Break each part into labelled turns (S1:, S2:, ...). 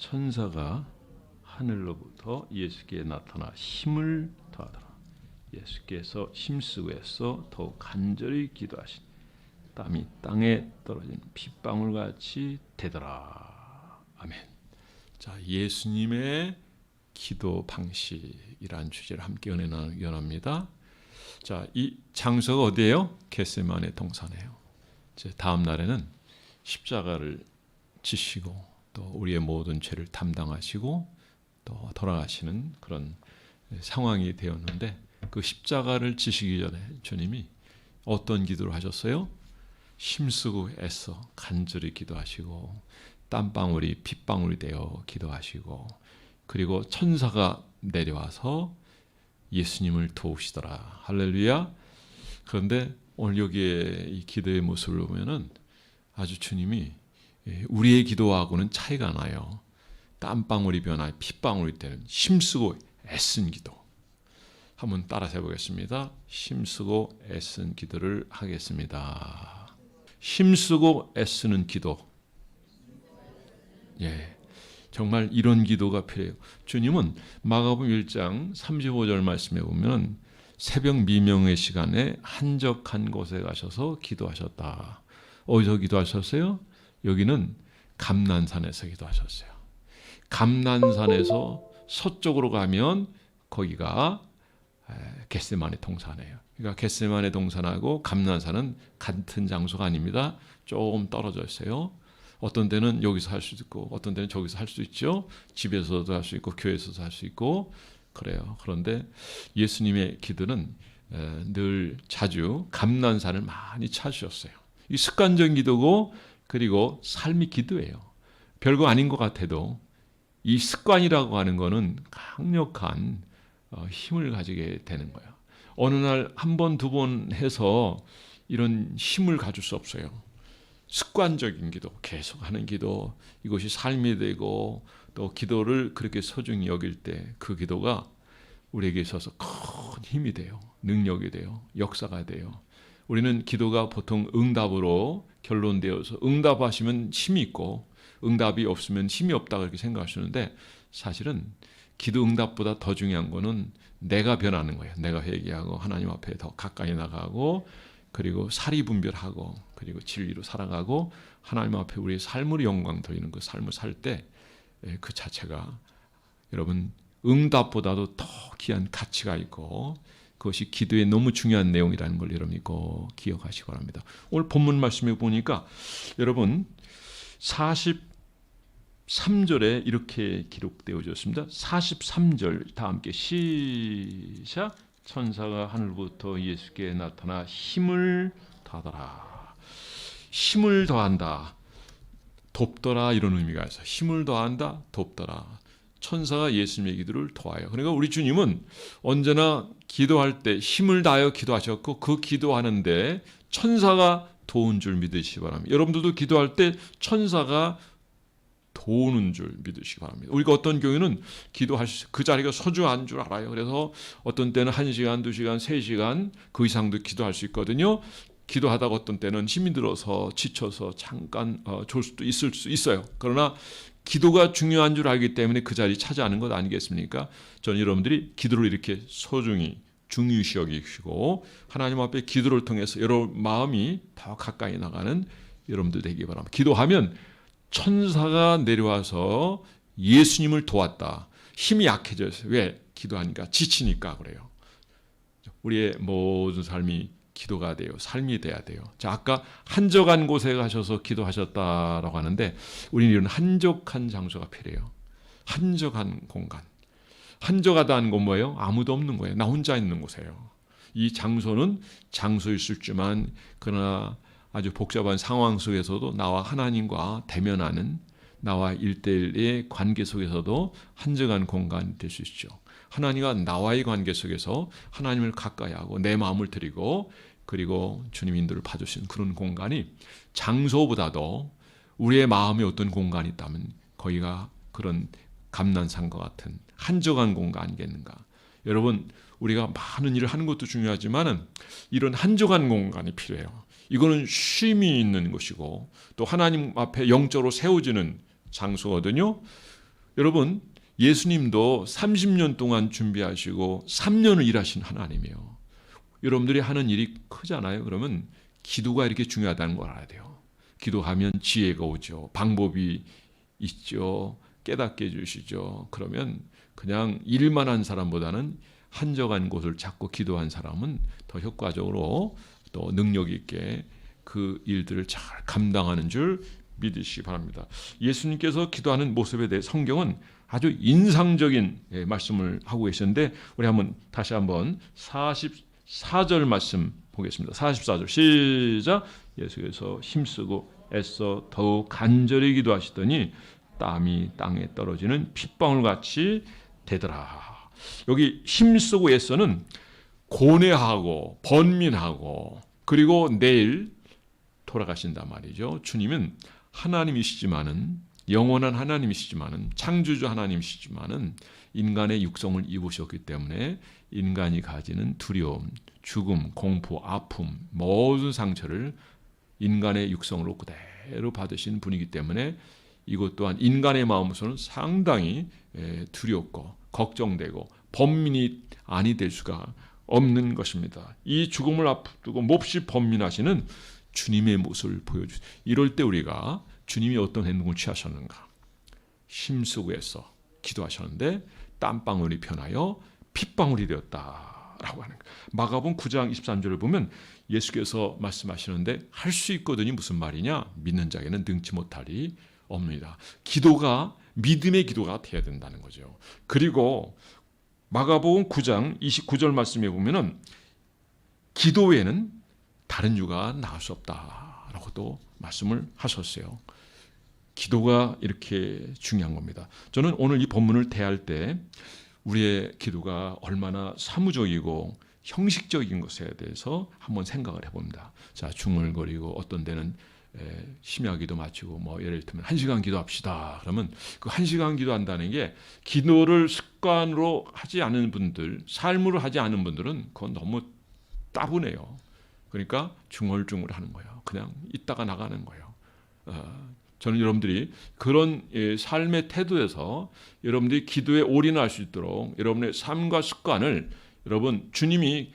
S1: 천사가 하늘로부터 예수께 나타나 힘을 더하더라. 예수께서 애써 더욱 간절히 기도하신 땀이 땅에 떨어진 빗방울 같이 되더라. 아멘. 자, 예수님의 기도 방식이란 주제를 함께 은혜 나누합니다. 자, 이 장소가 어디예요? 겟세만의 동산이에요. 이제 다음 날에는 십자가를 지시고 또 우리의 모든 죄를 담당하시고 또 돌아가시는 그런 상황이 되었는데 그 십자가를 지시기 전에 주님이 어떤 기도를 하셨어요? 힘쓰고 애써 간절히 기도하시고 땀방울이 빗방울이 되어 기도하시고 그리고 천사가 내려와서 예수님을 도우시더라. 할렐루야. 그런데 오늘 여기에 이 기도의 모습을 보면은 아주 주님이 우리의 기도하고는 차이가 나요. 땀방울이 변화 핏방울이 되는 힘쓰고 애쓴 기도. 한번 따라서 해보겠습니다. 힘쓰고 애쓴 기도를 하겠습니다. 힘쓰고 애쓰는 기도. 예. 정말 이런 기도가 필요해요. 주님은 마가복음 1장 35절 말씀에 보면 새벽 미명의 시간에 한적한 곳에 가셔서 기도하셨다. 어디서 기도하셨어요? 여기는 감난산에서 기도하셨어요. 감난산에서 서쪽으로 가면 거기가 겟세만의 동산이에요. 그러니까 겟세만의 동산하고 감난산은 같은 장소가 아닙니다. 조금 떨어져 있어요. 어떤 데는 여기서 할 수도 있고 어떤 데는 저기서 할 수 있죠. 집에서도 할 수 있고 교회에서도 할 수 있고 그래요. 그런데 예수님의 기도는 늘 자주 감난산을 많이 찾으셨어요. 이 습관적인 기도고 그리고 삶이 기도예요. 별거 아닌 것 같아도 이 습관이라고 하는 거는 강력한 어, 힘을 가지게 되는 거예요. 어느 날 한 번, 두 번 해서 이런 힘을 가질 수 없어요. 습관적인 기도, 계속 하는 기도, 이것이 삶이 되고 또 기도를 그렇게 소중히 여길 때 그 기도가 우리에게 있어서 큰 힘이 돼요. 능력이 돼요. 역사가 돼요. 우리는 기도가 보통 응답으로 결론되어서 응답하시면 힘이 있고 응답이 없으면 힘이 없다 그렇게 생각하시는데 사실은 기도 응답보다 더 중요한 거는 내가 변하는 거예요. 내가 회개하고 하나님 앞에 더 가까이 나가고 그리고 사리 분별하고 그리고 진리로 살아가고 하나님 앞에 우리의 삶으로 영광 돌리는 그 삶을 살 때 그 자체가 여러분 응답보다도 더 귀한 가치가 있고 그것이 기도에 너무 중요한 내용이라는 걸 여러분이 꼭 기억하시기 바랍니다. 오늘 본문 말씀에 보니까 여러분 43절에 이렇게 기록되어 있습니다. 43절 다 함께 시작 천사가 하늘부터 예수께 나타나 힘을 더하더라. 힘을 더한다. 돕더라 이런 의미가 있어. 힘을 더한다, 돕더라. 천사가 예수님의 기도를 도와요. 그러니까 우리 주님은 언제나 기도할 때 힘을 다하여 기도하셨고 그 기도하는데 천사가 도운 줄 믿으시기 바랍니다. 여러분들도 기도할 때 천사가 도우는 줄 믿으시기 바랍니다. 우리가 어떤 경우는 기도할 그 자리가 소중한 줄 알아요. 그래서 어떤 때는 1시간, 2시간, 3시간 그 이상도 기도할 수 있거든요. 기도하다가 어떤 때는 힘이 들어서 지쳐서 잠깐 어, 졸 수도 있을 수 있어요. 그러나 기도가 중요한 줄 알기 때문에 그 자리 차지하는 것 아니겠습니까? 저는 여러분들이 기도를 이렇게 소중히 중요시 여기시고 하나님 앞에 기도를 통해서 여러분 마음이 더 가까이 나가는 여러분들 되기 바랍니다. 기도하면 천사가 내려와서 예수님을 도왔다. 힘이 약해져서 왜? 기도하니까 지치니까 그래요. 우리의 모든 삶이 기도가 돼요. 삶이 돼야 돼요. 자, 아까 한적한 곳에 가셔서 기도하셨다라고 하는데 우리는 이런 한적한 장소가 필요해요. 한적한 공간. 한적하다는 건 뭐예요? 아무도 없는 거예요. 나 혼자 있는 곳이에요. 이 장소는 장소일 수 있지만 그러나 아주 복잡한 상황 속에서도 나와 하나님과 대면하는 나와 일대일의 관계 속에서도 한적한 공간이 될 수 있죠. 하나님과 나와의 관계 속에서 하나님을 가까이 하고 내 마음을 드리고 그리고 주님 인도를 봐주시는 그런 공간이 장소보다도 우리의 마음에 어떤 공간이 있다면 거기가 그런 감난산과 같은 한적한 공간이겠는가. 여러분 우리가 많은 일을 하는 것도 중요하지만은 이런 한적한 공간이 필요해요. 이거는 쉼이 있는 것이고 또 하나님 앞에 영적으로 세워지는 장소거든요. 여러분 예수님도 30년 동안 준비하시고 3년을 일하신 하나님이에요. 여러분들이 하는 일이 크잖아요. 그러면 기도가 이렇게 중요하다는 걸 알아야 돼요. 기도하면 지혜가 오죠. 방법이 있죠. 깨닫게 해주시죠. 그러면 그냥 일만 한 사람보다는 한적한 곳을 찾고 기도한 사람은 더 효과적으로 또 능력 있게 그 일들을 잘 감당하는 줄 믿으시기 바랍니다. 예수님께서 기도하는 모습에 대해 성경은 아주 인상적인 예, 말씀을 하고 계셨는데 우리 한번 다시 한번 44절 말씀 보겠습니다. 44절 시작 예수께서 힘쓰고 애써 더욱 간절히 기도하시더니 땀이 땅에 떨어지는 핏방울 같이 되더라. 여기 힘쓰고 애써는 고뇌하고 번민하고 그리고 내일 돌아가신단 말이죠. 주님은 하나님이시지만은 영원한 하나님이시지만은 창조주 하나님이시지만은 인간의 육성을 입으셨기 때문에 인간이 가지는 두려움, 죽음, 공포, 아픔, 모든 상처를 인간의 육성으로 그대로 받으신 분이기 때문에 이것 또한 인간의 마음으로는 상당히 에, 두렵고 걱정되고 번민이 아니 될 수가 없는 것입니다. 이 죽음을 앞두고 몹시 번민하시는 주님의 모습을 보여주. 이럴 때 우리가 주님이 어떤 행동을 취하셨는가? 힘쓰고 해서 기도하셨는데 땀방울이 변하여 핏방울이 되었다라고 하는 거. 마가복음 9장 23절을 보면 예수께서 말씀하시는데 할 수 있거든요. 무슨 말이냐? 믿는 자에게는 능치 못할이 없습니다. 기도가 믿음의 기도가 돼야 된다는 거죠. 그리고 마가복음 9장 29절 말씀에 보면은 기도 외에는 다른 유가 나올 수 없다라고 또 말씀을 하셨어요. 기도가 이렇게 중요한 겁니다. 저는 오늘 이 본문을 대할 때 우리의 기도가 얼마나 사무적이고 형식적인 것에 대해서 한번 생각을 해봅니다. 자, 중얼거리고 어떤 데는 에, 심야기도 마치고 뭐 예를 들면 한 시간 기도합시다. 그러면 그 한 시간 기도한다는 게 기도를 습관으로 하지 않은 분들, 삶으로 하지 않은 분들은 그건 너무 따분해요. 그러니까 중얼중얼 하는 거예요. 그냥 있다가 나가는 거예요. 어, 저는 여러분들이 그런 예, 삶의 태도에서 여러분들이 기도에 올인할 수 있도록 여러분의 삶과 습관을 여러분 주님이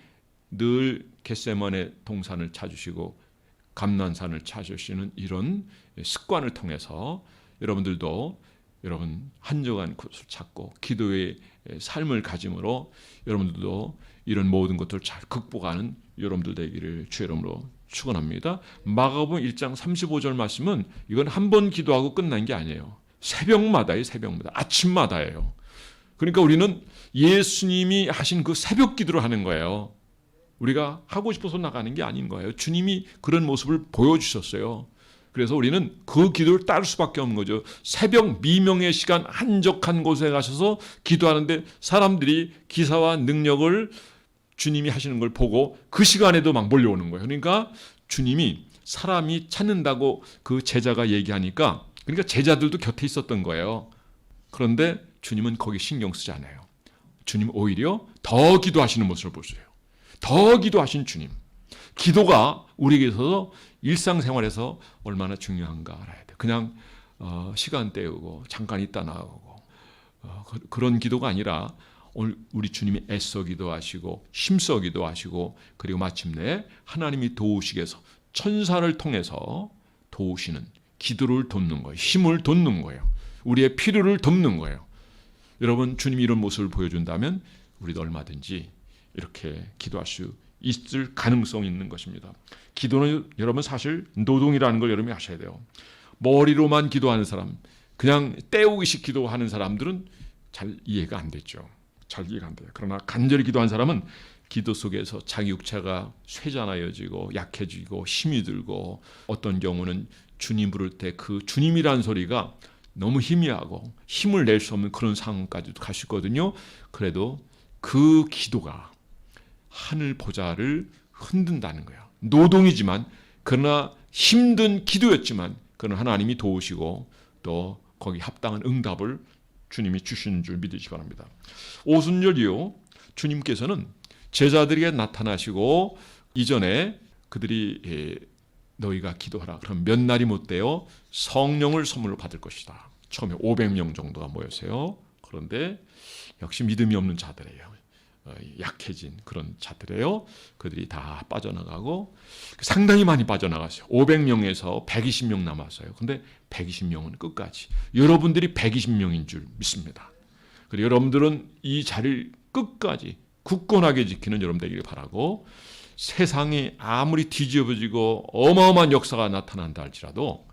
S1: 늘 겟세만의 동산을 찾으시고 감난산을 찾으시는 이런 습관을 통해서 여러분들도 여러분 한적한 곳을 찾고 기도의 삶을 가짐으로 여러분들도 이런 모든 것들을 잘 극복하는 여러분들 되기를 주 이름으로 축원합니다. 마가복음 1장 35절 말씀은 이건 한 번 기도하고 끝난 게 아니에요. 새벽마다예요, 새벽마다. 아침마다예요. 그러니까 우리는 예수님이 하신 그 새벽 기도를 하는 거예요. 우리가 하고 싶어서 나가는 게 아닌 거예요. 주님이 그런 모습을 보여주셨어요. 그래서 우리는 그 기도를 따를 수밖에 없는 거죠. 새벽 미명의 시간 한적한 곳에 가셔서 기도하는데 사람들이 기사와 능력을 주님이 하시는 걸 보고 그 시간에도 막 몰려오는 거예요. 그러니까 주님이 사람이 찾는다고 그 제자가 얘기하니까 그러니까 제자들도 곁에 있었던 거예요. 그런데 주님은 거기 신경 쓰지 않아요. 주님 오히려 더 기도하시는 모습을 보세요. 더 기도하신 주님. 기도가 우리에게 있어서 일상생활에서 얼마나 중요한가 알아야 돼. 그냥 어, 시간 때우고 잠깐 있다 나오고 어, 그, 런 기도가 아니라 우리 주님이 애써 기도하시고 힘써 기도하시고 그리고 마침내 하나님이 도우시게 해서 천사를 통해서 도우시는 기도를 돕는 거예요. 힘을 돕는 거예요. 우리의 필요를 돕는 거예요. 여러분 주님이 이런 모습을 보여준다면 우리도 얼마든지 이렇게 기도할 수 있을 가능성이 있는 것입니다. 기도는 여러분 사실 노동이라는 걸 여러분이 아셔야 돼요. 머리로만 기도하는 사람, 그냥 때우기식 기도하는 사람들은 잘 이해가 안 됐죠. 잘 이해가 안 돼요. 그러나 간절히 기도한 사람은 기도 속에서 자기 육체가 쇠잔하여지고 약해지고 힘이 들고 어떤 경우는 주님 부를 때 그 주님이란 소리가 너무 희미하고 힘을 낼 수 없는 그런 상황까지도 있거든요. 그래도 그 기도가 하늘 보좌를 흔든다는 거야. 노동이지만 그러나 힘든 기도였지만 그는 하나님이 도우시고 또 거기 합당한 응답을 주님이 주시는 줄 믿으시기 바랍니다. 오순절 이후 주님께서는 제자들에게 나타나시고 이전에 그들이 예, 너희가 기도하라. 그럼 몇 날이 못 되어 성령을 선물로 받을 것이다. 처음에 500명 정도가 모였어요. 그런데 역시 믿음이 없는 자들이에요. 어, 약해진 그런 자들이에요. 그들이 다 빠져나가고 상당히 많이 빠져나갔어요. 500명에서 120명 남았어요. 근데 120명은 끝까지 여러분들이 120명인 줄 믿습니다. 그리고 여러분들은 이 자리를 끝까지 굳건하게 지키는 여러분 되기를 바라고 세상이 아무리 뒤집어지고 어마어마한 역사가 나타난다 할지라도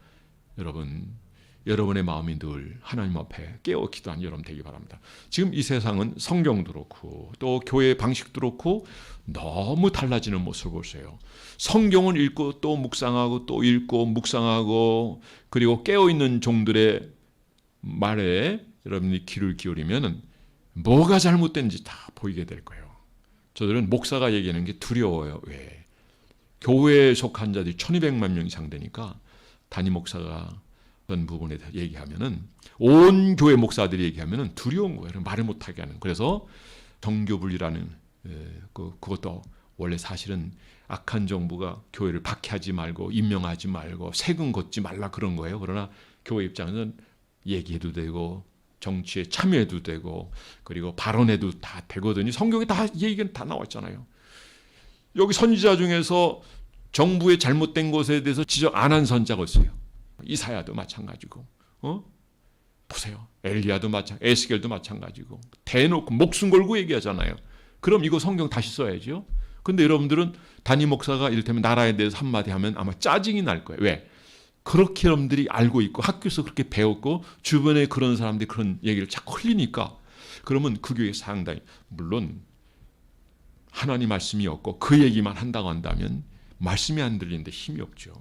S1: 여러분 여러분의 마음이 늘 하나님 앞에 깨어 기도하는 여러분 되기 바랍니다. 지금 이 세상은 성경도 그렇고 또 교회 방식도 그렇고 너무 달라지는 모습을 보세요. 성경을 읽고 또 묵상하고 또 읽고 묵상하고 그리고 깨어 있는 종들의 말에 여러분이 귀를 기울이면 뭐가 잘못된지 다 보이게 될 거예요. 저들은 목사가 얘기하는 게 두려워요. 왜? 교회에 속한 자들이 1200만 명 이상 되니까 담임 목사가 어떤 부분에 대해 얘기하면은 온 교회 목사들이 얘기하면은 두려운 거예요. 말을 못하게 하는. 그래서 정교분리라는 에, 그 그것도 원래 사실은 악한 정부가 교회를 박해하지 말고 임명하지 말고 세금 걷지 말라 그런 거예요. 그러나 교회 입장에서는 얘기해도 되고 정치에 참여해도 되고 그리고 발언해도 다 되거든요. 성경에 다 얘기는 다 나와 있잖아요. 여기 선지자 중에서 정부의 잘못된 것에 대해서 지적 안 한 선자가 있어요. 이사야도 마찬가지고, 어? 보세요. 엘리야도 마찬, 에스겔도 마찬가지고 대놓고 목숨 걸고 얘기하잖아요. 그럼 이거 성경 다시 써야죠. 근데 여러분들은 단임 목사가 이를테면 나라에 대해서 한마디 하면 아마 짜증이 날 거예요. 왜? 그렇게 여러분들이 알고 있고 학교에서 그렇게 배웠고 주변에 그런 사람들이 그런 얘기를 자꾸 흘리니까 그러면 그 교회 상당히 물론 하나님 말씀이 없고 그 얘기만 한다고 한다면 말씀이 안 들리는데 힘이 없죠.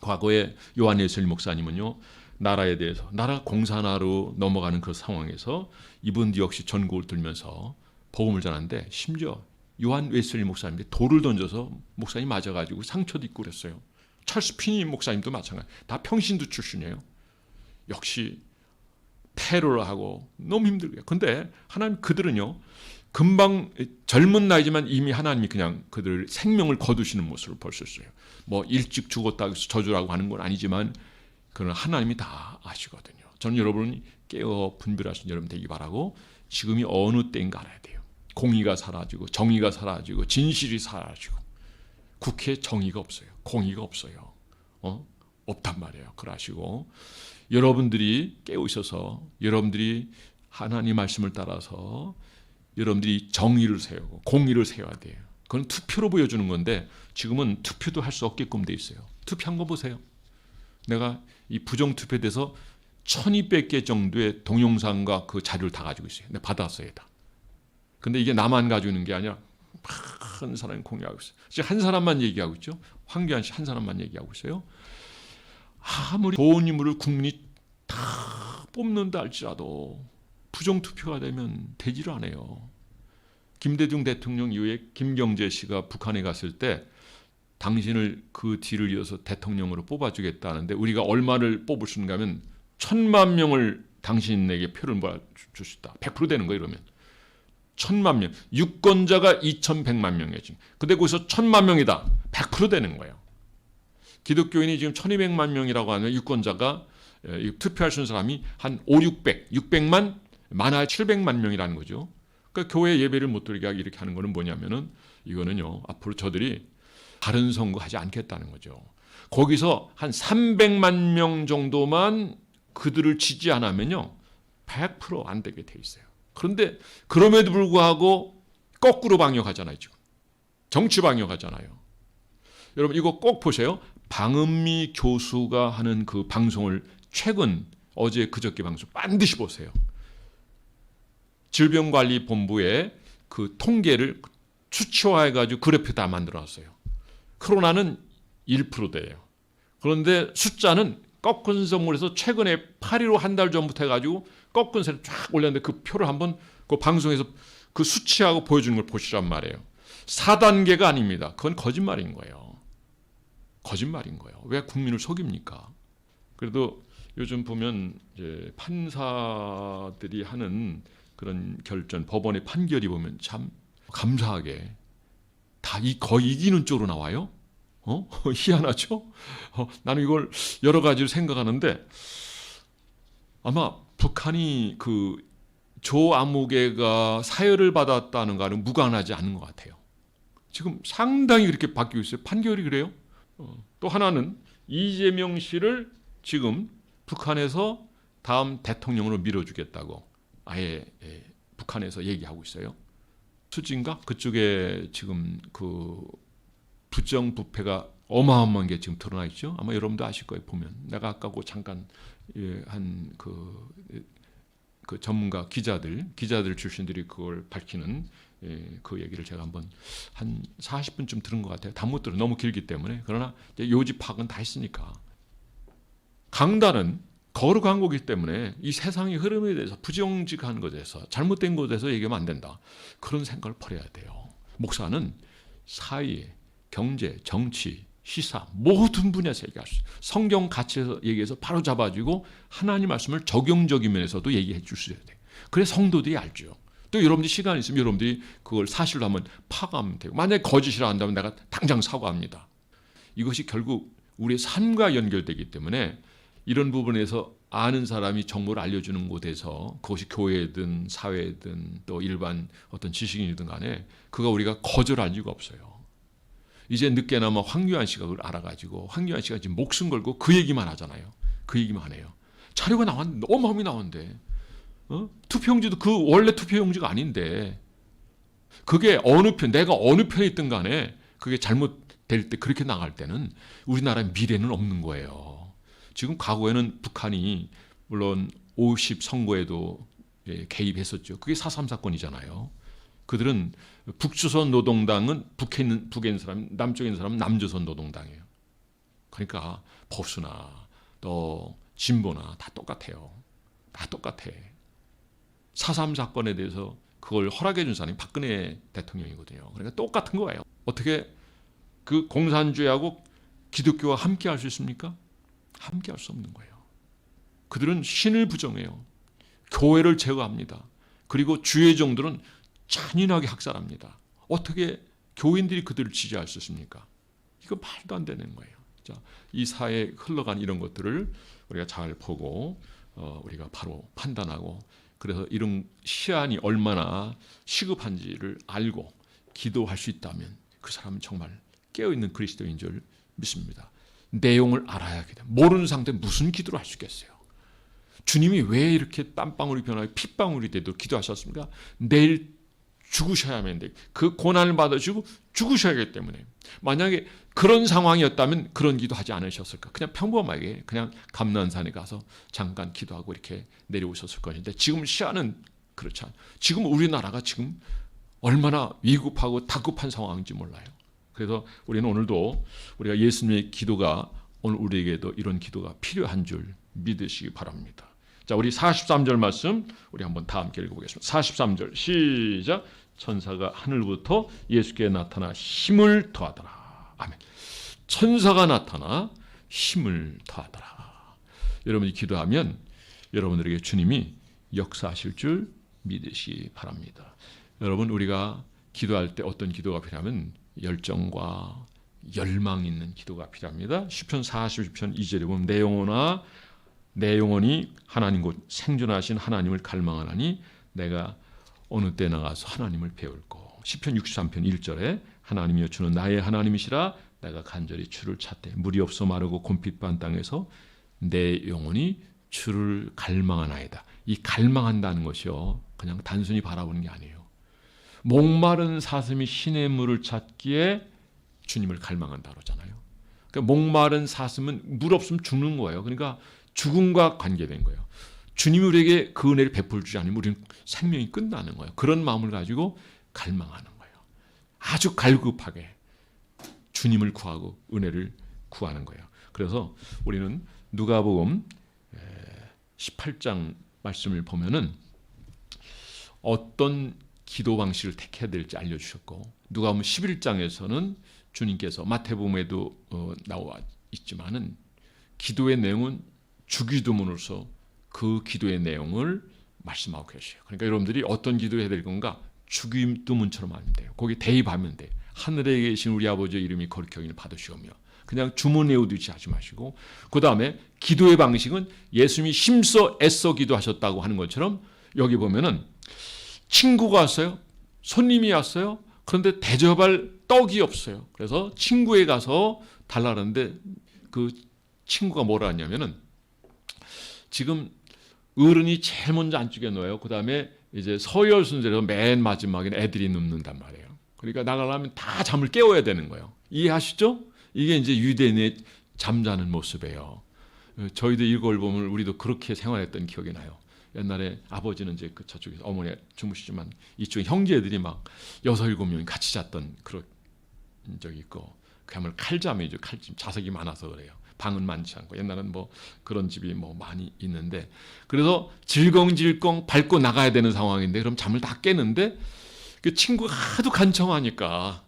S1: 과거에 요한 예슬 목사님은요 나라에 대해서 나라 공산화로 넘어가는 그 상황에서 이분 역시 전국을 들면서 복음을 전하는데 심지어 요한 웨슬리 목사님이 돌을 던져서 목사님 맞아가지고 상처도 있고 그랬어요. 찰스 피니 목사님도 마찬가지. 다 평신도 출신이에요. 역시 테러를 하고 너무 힘들게. 근데 하나님 그들은요. 금방 젊은 나이지만 이미 하나님이 그냥 그들 생명을 거두시는 모습을 볼 수 있어요. 뭐 일찍 죽었다고 해서 저주라고 하는 건 아니지만 그는 하나님이 다 아시거든요. 저는 여러분이 깨어 분별하신 여러분 되기 바라고 지금이 어느 때인가 알아야 돼요. 공의가 사라지고 정의가 사라지고 진실이 사라지고 국회에 정의가 없어요. 공의가 없어요. 어? 없단 말이에요. 그러시고 여러분들이 깨어 있어서 여러분들이 하나님 말씀을 따라서 여러분들이 정의를 세우고 공의를 세워야 돼요. 그건 투표로 보여주는 건데 지금은 투표도 할 수 없게끔 돼 있어요. 투표한 거 보세요. 내가 이 부정 투표에 대해서 1200개 정도의 동영상과 그 자료를 다 가지고 있어요. 내가 받았어요, 다. 근데 이게 나만 가지고 있는 게 아니라 한 사람이 공유하고 있어요. 지금 한 사람만 얘기하고 있죠. 황교안 씨 한 사람만 얘기하고 있어요. 아무리 좋은 인물을 국민이 다 뽑는다 할지라도 부정 투표가 되면 되지를 않아요. 김대중 대통령 이후에 김경재 씨가 북한에 갔을 때 당신을 그 뒤를 이어서 대통령으로 뽑아주겠다는데 우리가 얼마를 뽑을 수 있는가 하면 천만 명을 당신에게 표를 줄수 있다. 100% 되는 거예요 이러면. 천만 명. 유권자가 2,100만 명이지. 근데 거기서 천만 명이다. 100% 되는 거예요. 기독교인이 지금 1,200만 명이라고 하면 유권자가 예, 투표할 수 있는 사람이 한 5, 600, 600만, 많아야 700만 명이라는 거죠. 그러니까 교회 예배를 못 드리게 이렇게 하는 거는 뭐냐면은 이거는요. 앞으로 저들이 다른 선거 하지 않겠다는 거죠. 거기서 한 300만 명 정도만 그들을 지지 안 하면요. 100%안 되게 돼 있어요. 그런데 그럼에도 불구하고 거꾸로 방역하잖아요, 지금. 정치 방역하잖아요. 여러분 이거 꼭 보세요. 방은미 교수가 하는 그 방송을 최근 어제 그저께 방송 반드시 보세요. 질병관리본부의 그 통계를 수치화해 가지고 그래프 다 만들어 놨어요. 코로나는 1%대예요. 그런데 숫자는 꺾은 선물에서 최근에 8일로 한 달 전부터 해가지고 꺾은 세를 쫙 올렸는데 그 표를 한번 그 방송에서 그 수치하고 보여주는 걸 보시란 말이에요. 4단계가 아닙니다. 그건 거짓말인 거예요. 거짓말인 거예요. 왜 국민을 속입니까? 그래도 요즘 보면 판사들이 하는 그런 결정, 법원의 판결이 보면 참 감사하게 다 이 거의 이기는 쪽으로 나와요. 어? 희한하죠? 어, 나는 이걸 여러 가지로 생각하는데 아마 북한이 그 조 아무개가 사열을 받았다는 거는 무관하지 않은 것 같아요. 지금 상당히 그렇게 바뀌고 있어요. 판결이 그래요. 어, 또 하나는 이재명 씨를 지금 북한에서 다음 대통령으로 밀어주겠다고 아예 예, 북한에서 얘기하고 있어요. 수진가 그쪽에 지금 그 부정부패가 어마어마한 게 지금 드러나 있죠. 아마 여러분도 아실 거예요. 보면 내가 아까 그 잠깐 예, 한그 그 전문가 기자들 기자들 출신들이 그걸 밝히는 예, 그 얘기를 제가 한번 한 40분쯤 들은 것 같아요. 다 못 들어 너무 길기 때문에 그러나 요지 파악은 다 했으니까 강단은 거룩한 거기 때문에 이 세상의 흐름에 대해서 부정직한 것에서 잘못된 것에서 얘기하면 안 된다. 그런 생각을 버려야 돼요. 목사는 사회, 경제, 정치, 시사 모든 분야에서 얘기할 수 있어요. 성경 가치에서 얘기해서 바로 잡아주고 하나님 말씀을 적용적인 면에서도 얘기해 있어야 돼요. 그래 성도들이 알죠. 또 여러분들이 시간 있으면 여러분들이 그걸 사실로 한번 파악하면 되고 만약에 거짓이라 한다면 내가 당장 사과합니다. 이것이 결국 우리의 삶과 연결되기 때문에 이런 부분에서 아는 사람이 정보를 알려주는 곳에서 그것이 교회든 사회든 또 일반 어떤 지식인이든 간에 그가 우리가 거절할 이유가 없어요. 이제 늦게나마 황교안 씨가 그걸 알아가지고 황교안 씨가 지금 목숨 걸고 그 얘기만 하잖아요. 그 얘기만 해요. 자료가 나왔는데 어마어마히 나왔는데 어? 투표용지도 그 원래 투표용지가 아닌데 그게 어느 편 내가 어느 편에 있든 간에 그게 잘못될 때 그렇게 나갈 때는 우리나라의 미래는 없는 거예요. 지금 과거에는 북한이 물론 50 선거에도 예, 개입했었죠. 그게 4.3 사건이잖아요. 그들은 북조선 노동당은 북에 있는 북에 있는 사람, 남쪽에 있는 사람은 남조선 노동당이에요. 그러니까 보수나 또 진보나 다 똑같아요. 다 똑같아. 4.3 사건에 대해서 그걸 허락해 준 사람이 박근혜 대통령이거든요. 그러니까 똑같은 거예요. 어떻게 그 공산주의하고 기독교와 함께 할 수 있습니까? 함께 할 수 없는 거예요. 그들은 신을 부정해요. 교회를 제거합니다. 그리고 주의 종들은 잔인하게 학살합니다. 어떻게 교인들이 그들을 지지할 수 있습니까? 이거 말도 안 되는 거예요. 자, 이 사회에 흘러간 이런 것들을 우리가 잘 보고 어, 우리가 바로 판단하고 그래서 이런 시안이 얼마나 시급한지를 알고 기도할 수 있다면 그 사람은 정말 깨어 있는 그리스도인 줄 믿습니다. 내용을 알아야 하게 돼. 모르는 상태 무슨 기도를 할 수 있겠어요? 주님이 왜 이렇게 땀방울이 변하여 핏방울이 되도록 기도하셨습니까? 내일 죽으셔야만 돼. 그 고난을 받으시고 죽으셔야 하기 때문에. 만약에 그런 상황이었다면 그런 기도하지 않으셨을까? 그냥 평범하게 그냥 감난산에 가서 잠깐 기도하고 이렇게 내려오셨을 것인데 지금 시야는 그렇지 않아요. 지금 우리나라가 지금 얼마나 위급하고 다급한 상황인지 몰라요. 그래서 우리는 오늘도 우리가 예수님의 기도가 오늘 우리에게도 이런 기도가 필요한 줄 믿으시기 바랍니다. 자, 우리 43절 말씀 우리 한번 다 함께 읽어보겠습니다. 43절 시작. 천사가 하늘부터 예수께 나타나 힘을 더하더라. 아멘. 천사가 나타나 힘을 더하더라. 여러분이 기도하면 여러분들에게 주님이 역사하실 줄 믿으시기 바랍니다. 여러분 우리가 기도할 때 어떤 기도가 필요하면 열정과 열망 있는 기도가 필요합니다. 시편 46편 2절에 보면 내 영혼아 내 영혼이 하나님 곧 생존하신 하나님을 갈망하나니 내가 어느 때 나가서 하나님을 배울고 시편 63편 1절에 하나님이여 주는 나의 하나님이시라 내가 간절히 주를 찾되 물이 없어 마르고 곰핏반 땅에서 내 영혼이 주를 갈망하나이다. 이 갈망한다는 것이요 그냥 단순히 바라보는 게 아니에요. 목마른 사슴이 신의 물을 찾기에 주님을 갈망한다 그러잖아요. 그러니까 목마른 사슴은 물 없으면 죽는 거예요. 그러니까 죽음과 관계된 거예요. 주님이 우리에게 그 은혜를 베풀 지 않으면 우리는 생명이 끝나는 거예요. 그런 마음을 가지고 갈망하는 거예요. 아주 갈급하게 주님을 구하고 은혜를 구하는 거예요. 그래서 우리는 누가복음 18장 말씀을 보면은 어떤 기도 방식을 택해야 될지 알려주셨고 누가복음 11장에서는 주님께서 마태복음에도 어, 나와 있지만은 기도의 내용은 주기도문으로서 그 기도의 내용을 말씀하고 계셔요. 그러니까 여러분들이 어떤 기도해야 될 건가? 주기도문처럼 하면 돼요. 거기 대입하면 돼. 하늘에 계신 우리 아버지의 이름이 거룩히 여김을 받으시오며 그냥 주문 외우듯이 하지 마시고 그 다음에 기도의 방식은 예수님이 힘써 애써 기도하셨다고 하는 것처럼 여기 보면은 친구가 왔어요. 손님이 왔어요. 그런데 대접할 떡이 없어요. 그래서 친구에 가서 달라는데 그 친구가 뭐라 하냐면은 지금 어른이 제일 먼저 안쪽에 놓아요. 그 다음에 이제 서열 순서로 맨 마지막에는 애들이 눕는단 말이에요. 그러니까 나가려면 다 잠을 깨워야 되는 거예요. 이해하시죠? 이게 이제 유대인의 잠자는 모습이에요. 어, 저희도 이걸 보면 우리도 그렇게 생활했던 기억이 나요. 옛날에 아버지는 이제 그 저쪽에서 어머니 주무시지만 이쪽 형제들이 막 여섯 일곱 명이 같이 잤던 그런 적이 있고 그야말로 칼잠이죠. 칼잠 자석이 많아서 그래요. 방은 많지 않고 옛날은 뭐 그런 집이 뭐 많이 있는데 그래서 질겅질겅 밟고 나가야 되는 상황인데 그럼 잠을 다 깨는데 그 친구가 하도 간청하니까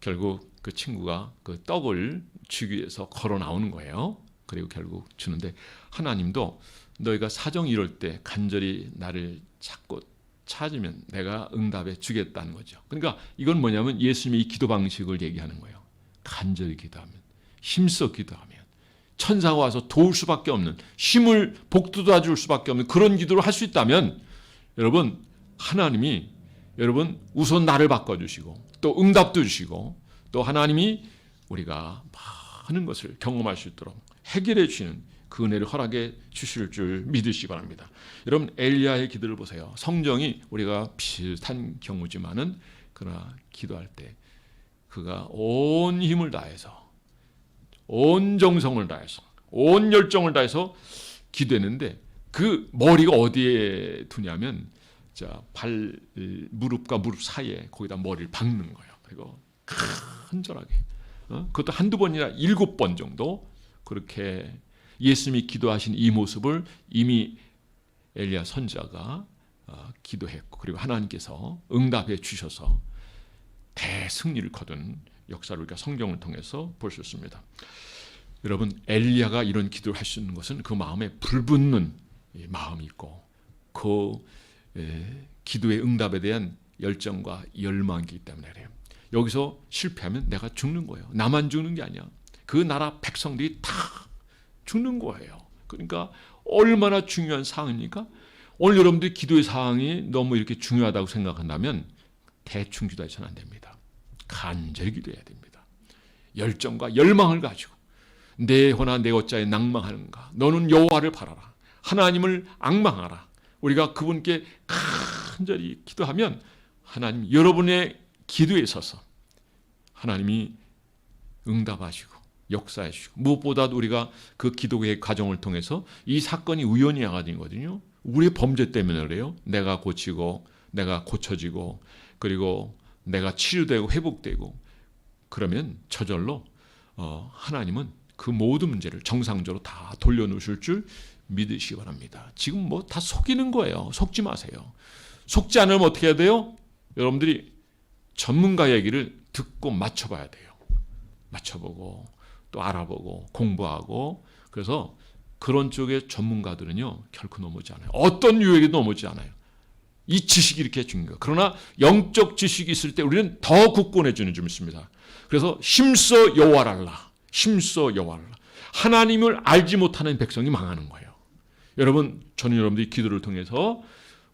S1: 결국 그 친구가 그 떡을 주기 위해서 걸어 나오는 거예요. 그리고 결국 주는데 하나님도 너희가 사정 이럴 때 간절히 나를 찾고 찾으면 내가 응답해 주겠다는 거죠. 그러니까 이건 뭐냐면 예수님의 이 기도 방식을 얘기하는 거예요. 간절히 기도하면 힘써 기도하면 천사가 와서 도울 수밖에 없는 힘을 복돋아 줄 수밖에 없는 그런 기도를 할 수 있다면 여러분 하나님이 여러분 우선 나를 바꿔 주시고 또 응답도 주시고 또 하나님이 우리가 많은 것을 경험할 수 있도록 해결해 주시는 그 은혜를 허락해 주실 줄 믿으시기 바랍니다. 여러분 엘리야의 기도를 보세요. 성정이 우리가 비슷한 경우지만은 그러나 기도할 때 그가 온 힘을 다해서 온 정성을 다해서 온 열정을 다해서 기도했는데 그 머리가 어디에 두냐면 자 발 무릎과 무릎 사이에 거기다 머리를 박는 거예요. 그리고 간절하게 어? 그것도 한두 번이나 일곱 번 정도 그렇게 예수님이 기도하신 이 모습을 이미 엘리야 선자가 어, 기도했고 그리고 하나님께서 응답해 주셔서 대승리를 거둔 역사를 우리가 성경을 통해서 볼 수 있습니다. 여러분 엘리야가 이런 기도를 할 수 있는 것은 그 마음에 불붙는 마음이 있고 그 기도의 응답에 대한 열정과 열망이 있기 때문에 그래요. 여기서 실패하면 내가 죽는 거예요. 나만 죽는 게 아니야. 그 나라 백성들이 다 죽는 거예요. 그러니까 얼마나 중요한 사항입니까? 오늘 여러분들이 기도의 사항이 너무 이렇게 중요하다고 생각한다면 대충 기도해서는 안 됩니다. 간절히 기도해야 됩니다. 열정과 열망을 가지고 내 호나 내 어짜에 낭망하는가? 너는 여호와를 바라라. 하나님을 악망하라. 우리가 그분께 간절히 기도하면 하나님 여러분의 기도에 서서 하나님이 응답하시고 역사해 주시고 무엇보다도 우리가 그 기도의 과정을 통해서 이 사건이 우연히 아가든거든요. 우리의 범죄 때문에 그래요. 내가 고치고 내가 고쳐지고 그리고 내가 치유되고 회복되고 그러면 저절로 어, 하나님은 그 모든 문제를 정상적으로 다 돌려놓으실 줄 믿으시기 바랍니다. 지금 뭐 다 속이는 거예요. 속지 마세요. 속지 않으면 어떻게 해야 돼요? 여러분들이 전문가 얘기를 듣고 맞춰봐야 돼요. 맞춰보고 또 알아보고 공부하고 그래서 그런 쪽의 전문가들은요 결코 넘어지 않아요. 어떤 유혹에도 넘어지 않아요. 이 지식이 이렇게 중요해요. 그러나 영적 지식이 있을 때 우리는 더 굳건해지는 줄 믿습니다. 그래서 힘써 여호와랄라, 힘써 여호와랄라. 하나님을 알지 못하는 백성이 망하는 거예요. 여러분, 저는 여러분들이 기도를 통해서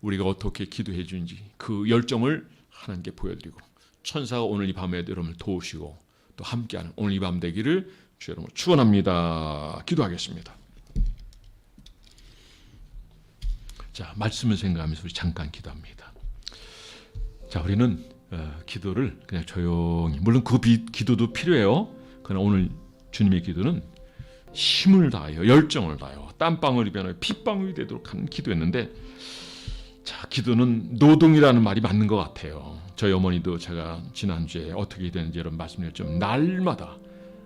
S1: 우리가 어떻게 기도해 주는지 그 열정을 하나님께 보여드리고 천사가 오늘 이 밤에 여러분을 도우시고 또 함께하는 오늘 이 밤 되기를 주 여러분 축원합니다. 기도하겠습니다. 자 말씀을 생각하면서 우리 잠깐 기도합니다. 자 우리는 어, 기도를 그냥 조용히 물론 그 비, 기도도 필요해요. 그러나 오늘 주님의 기도는 힘을 다하여 열정을 다하여 땀방울이 변하여 핏방울이 되도록 하는 기도였는데 자 기도는 노동이라는 말이 맞는 것 같아요. 저희 어머니도 제가 지난주에 어떻게 되는지 여러분 말씀드렸죠. 날마다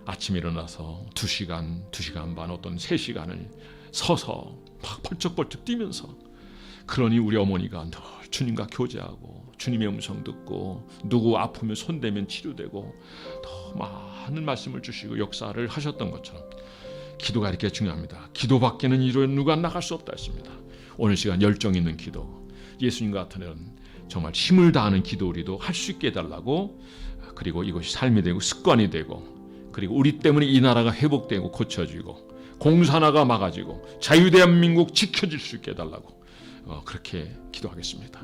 S1: 아침에 일어나서 2시간, 2시간 반, 어떤 3시간을 서서 막 벌쩍벌쩍 뛰면서 그러니 우리 어머니가 늘 주님과 교제하고 주님의 음성 듣고 누구 아프면 손대면 치료되고 더 많은 말씀을 주시고 역사를 하셨던 것처럼 기도가 이렇게 중요합니다. 기도 밖에는 이루어 누가 나갈 수 없다 했습니다. 오늘 시간 열정 있는 기도 예수님 같은 정말 힘을 다하는 기도 우리도 할 수 있게 해달라고 그리고 이것이 삶이 되고 습관이 되고 그리고 우리 때문에 이 나라가 회복되고 고쳐지고 공산화가 막아지고 자유대한민국 지켜질 수 있게 해달라고 어, 그렇게 기도하겠습니다.